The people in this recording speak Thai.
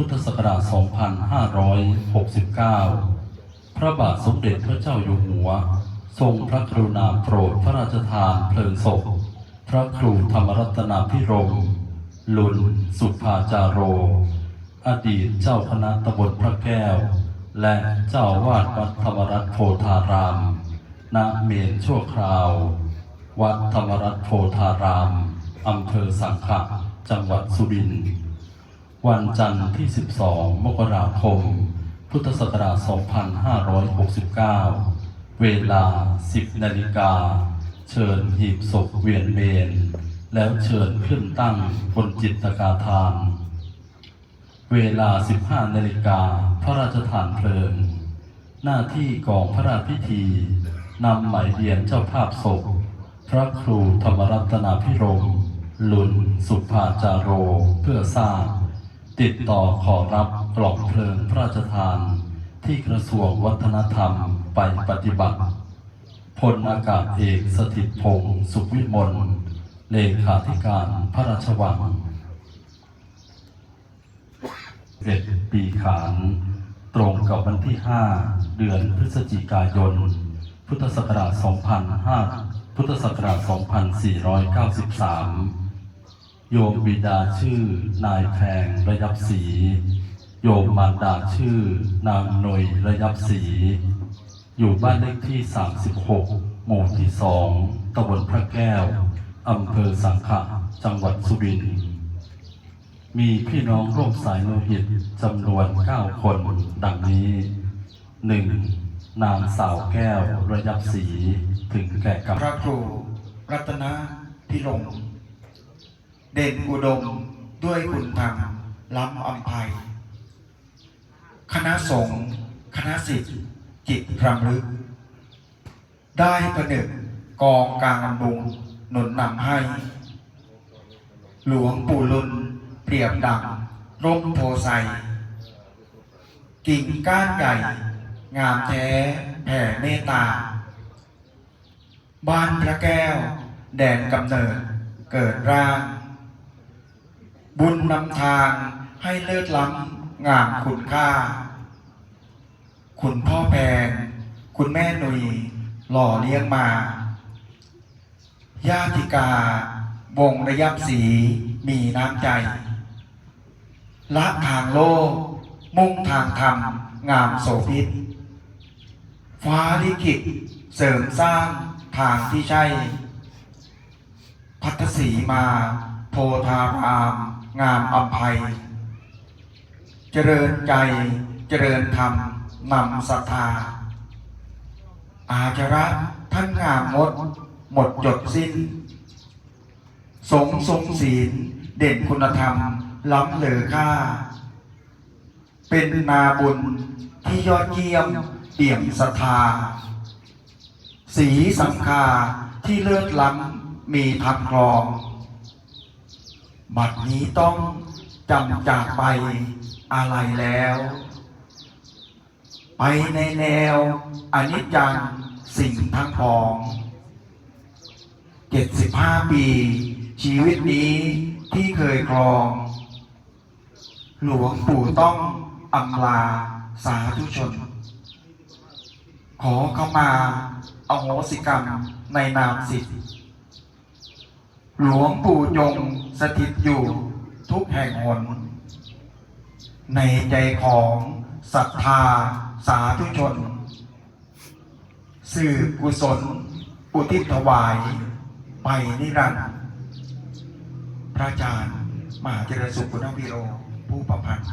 พุทธศักราช 2569 พระบาทสมเด็จพระเจ้าอยู่หัว ทรงพระกรุณาโปรดพระราชทานเพลิงศพ พระครูธรรมรัตนาพิรมลุนสุภาจาโร อดีตเจ้าคณะตำบลพระแก้ว และเจ้าวาดวัดธรรมรัตนโพธาราม ณ เมนชั่วคราว วัดธรรมรัตนโพธาราม อำเภอสังขะ จังหวัดสุรินทร์ วันจันทร์ที่ 12 มกราคม พุทธศักราช 2569 เวลา 10 นาฬิกา เชิญหีบศพเวียนเมน แล้วเชิญขึ้นตั้งบนจิตกาทาน เวลา 15 นาฬิกา พระราชทานเพลิง หน้าที่กองพระราชพิธีนำหมายเรียนเจ้าภาพศพ พระครูธรรมรัตนาพิรมลุนสุภาจาโรเพื่อทราบ ติดต่อขอรับกล่องเพลิงพระราชทาน ที่กระทรวงวัฒนธรรมไปปฏิบัติพลอากาศเอกสถิตพงศ์สุขวิมลเลขาธิการพระราชวังเอ็ดปีขานตรงกับวันที่ 5 เดือนพฤศจิกายน พุทธศักราช2005พุทธศักราช 2493 โยมบิดาชื่อนายแพงระยับศรีโยมมารดาชื่อนางหน่ยระยับศรีอยู่บ้านเลขที่ 36 หมู่ที่สองตำบลพระแก้ว อำเภอสังขะ จังหวัดสุรินทร์ มีพี่น้องร่วมสายโลหิตจำนวน 9 คน ดังนี้ 1. นางสาวแก้วระยับศรีถึงแก่กรรมพระครูรัตนพิรม เด่นอุดมด้วยคุณธรรมล้ำอัมภัย คณะสงฆ์คณะสิทธิ์จิตรำลึก ได้ประหนึ่งกองกลางบุงหนุนนำให้ หลวงปู่ลุนเปรียบดังร่มโพไซกิ่งก้านใหญ่ งามแท้แผ่เมตตา บ้านพระแก้ว แดนกำเนิดเกิดร่าง บุญนำทางให้เลิศล้ำงามคุณค่า คุณพ่อแพงคุณแม่หนุยหล่อเลี้ยงมาญาติกา วงระยับสีมีน้ำใจละทางโลก มุ่งทางธรรม งามโสภิต ฟ้าลิขิตเสริมสร้างทางที่ใช่ พัทธสีมา โพธาราม งามอภัย เจริญใจเจริญธรรมนำศรัทธา อาจระท่านงามงดหมดจดสิ้น สงฆ์ทรงศีลเด่นคุณธรรมล้ำเหลือค่า เป็นนาบุญที่ยอดเยี่ยมเปี่ยมศรัทธา สีสังคาที่เลิศล้ำมีทำครอง บัดนี้ต้องจำจากไปอะไรแล้ว ไปในแนวอนิจจังสิ่งทั้งพองเจ็ดสิบห้าปี ชีวิตนี้ที่เคยครอง หลวงปู่ต้องอำลาสาธุชน ขอเข้ามาเอาโหสิกรรมในนามสิทธิ์ หลวงปู่จงสถิตอยู่ทุกแห่งหน ในใจของศรัทธาสาธุชน สื่อกุศล อุทิศถวาย ไปนิรันดร์พระอาจารย์ มหาเจริญสุขุณวิโร ผู้ประพันธ์